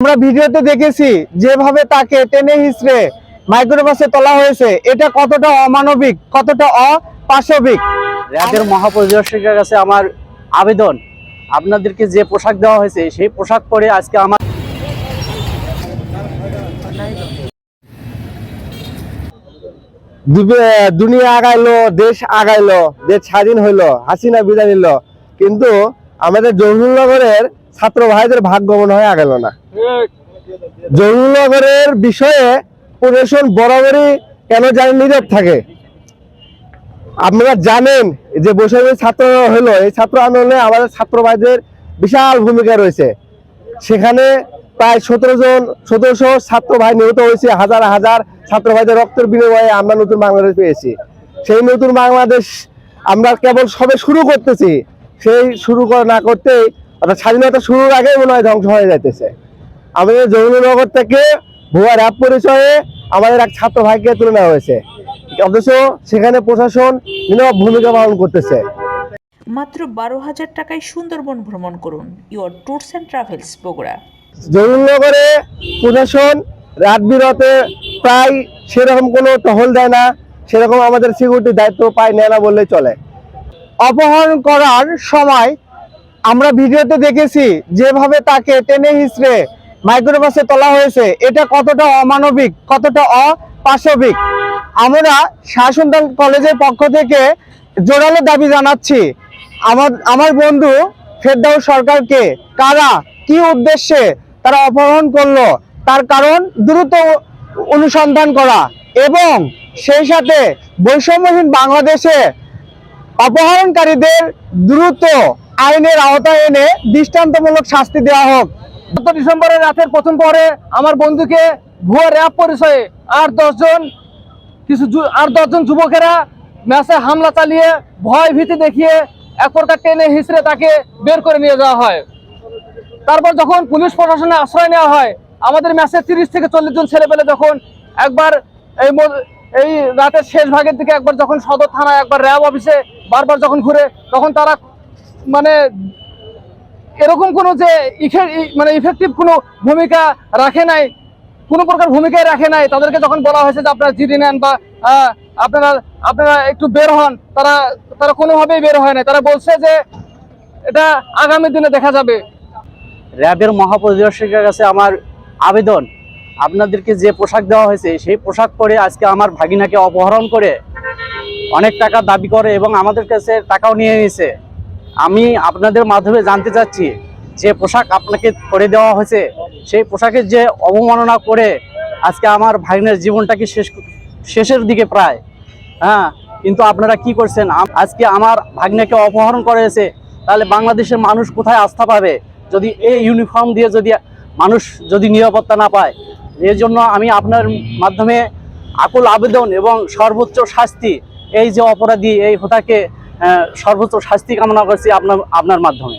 আমরা ভিডিওতে দেখেছি যেভাবে তাকে টেনে হিসড়ে মাইক্রোবাসে তোলা হয়েছে এটা কতটা অমানবিক কতটা অপাশবিক? র্যাবের মহাপরিদর্শকের কাছে আমার আবেদন আপনাদেরকে যে পোশাক দেওয়া হয়েছে সেই পোশাক পরে আজকে আমার দুনিয়া আগাইলো দেশ আগাইলো দেশ স্বাধীন হইল হাসিনা বিদায় নিল। কিন্তু আমাদের জহুরনগরের ছাত্র ভাইদের ভাগ্য মনে হয় আগাইলো না। জহুরনগরের বিষয়ে প্রশাসন বরাবরই কেন জানি নীরব থাকে? আপনারা জানেন যে বৈষম্য ছাত্র হলো, এই ছাত্র আন্দোলনে আমাদের ছাত্র ভাইদের বিশাল ভূমিকা রয়েছে। সেখানে প্রায় সতেরো জন, সতেরোশো ছাত্র ভাই নিহত হয়েছে, হাজার হাজার ছাত্র ভাইদের রক্তের বিনিময়ে আমরা নতুন বাংলাদেশ পেয়েছি। সেই নতুন বাংলাদেশ আমরা কেবল সবে শুরু করতেছি সেই শুরু করা না করতেই অর্থাৎ স্বাধীনতা শুরুর আগেই মনে হয় ধ্বংস হয়ে যাইতেছে। আমাদের যমুনানগর থেকে ভুয়া র্যাব পরিচয়ে আমাদের এক ছাত্র ভাইকে তুলে নেওয়া হয়েছে। অথচ সেখানে প্রশাসন নীরব ভূমিকা পালন করতেছে। মাত্র বারো হাজার টাকায় সুন্দরবন ভ্রমণ করুন। Your tours and travels Bogura. জরুরনগরে প্রশাসন রাত বিরতে প্রায় সেরকম কোনো টহল দেয় না সেরকম আমাদের সিকিউরিটি দায়িত্ব পায় নেয় না বললেই চলে। অপহরণ করার সময় আমরা ভিডিওতে দেখেছি যেভাবে তাকে টেনে হিসড়ে মাইক্রোবাসে তোলা হয়েছে। এটা কতটা অমানবিক, কতটা অপাশবিক? আমরা শাসনদান কলেজের পক্ষ থেকে জোরালো দাবি জানাচ্ছি। আমার আমার বন্ধু ফেরদাউস সরকারকে কারা, কি উদ্দেশ্যে তারা অপহরণ করল, তার কারণ দ্রুত অনুসন্ধান করা এবং সেই সাথে বৈষম্যহীন বাংলাদেশে অপহরণকারীদের দ্রুত আইনের আওতায় এনে দৃষ্টান্তমূলক শাস্তি দেওয়া হোক। গত ডিসেম্বরের রাতের প্রথম পরে আমার বন্ধুকে ভুয়া র্যাব পরিচয়ে আর দশজন কিছু আর দশজন যুবকেরা ম্যাচে হামলা চালিয়ে ভয় ভীতি দেখিয়ে এক প্রকার টেনে হিসড়ে তাকে বের করে নিয়ে যাওয়া হয়। তারপর যখন পুলিশ প্রশাসনে আশ্রয় নেওয়া হয়, আমাদের ম্যাচে তিরিশ থেকে চল্লিশ জন ছেলে পেলে যখন একবার এই এই রাতের শেষ ভাগের দিকে একবার যখন সদর থানায় একবার র্যাব অফিসে বারবার যখন ঘুরে, তখন তারা মানে এরকম কোনো যে মানে ইফেক্টিভ কোনো ভূমিকা রাখে নাই, কোনো প্রকার ভূমিকাই রাখে নাই। তাদেরকে যখন বলা হয়েছে যে আপনারা জিডি নেন বা আপনারা আপনারা একটু বের হন, তারা তারা কোনোভাবেই বের হয় না তারা বলছে যে এটা আগামী দিনে দেখা যাবে। র্যাবের মহাপরিদর্শকের কাছে আমার আবেদন, আপনাদেরকে যে পোশাক দেওয়া হয়েছে, সেই পোশাক পরে আজকে আমার ভাগিনাকে অপহরণ করে অনেক টাকা দাবি করে এবং আমাদের কাছে টাকাও নিয়ে নিয়েছে। আমি আপনাদের মাধ্যমে জানতে চাচ্ছি, যে পোশাক আপনাকে করে দেওয়া হয়েছে, সেই পোশাকের যে অবমাননা করে আজকে আমার ভাগিনের জীবনটাকে শেষ শেষের দিকে প্রায়? হ্যাঁ কিন্তু আপনারা কি করছেন? আজকে আমার ভাগ্নেকে অপহরণ করেছে তাহলে বাংলাদেশের মানুষ কোথায় আস্থা পাবে? যদি এই ইউনিফর্ম দিয়ে যদি মানুষ যদি নিরাপত্তা না পায় এর জন্য আমি আপনার মাধ্যমে আকুল আবেদন এবং সর্বোচ্চ শাস্তি এই যে অপরাধী এই হোতাকে সর্বোচ্চ শাস্তি কামনা করছি আপনার আপনার মাধ্যমে।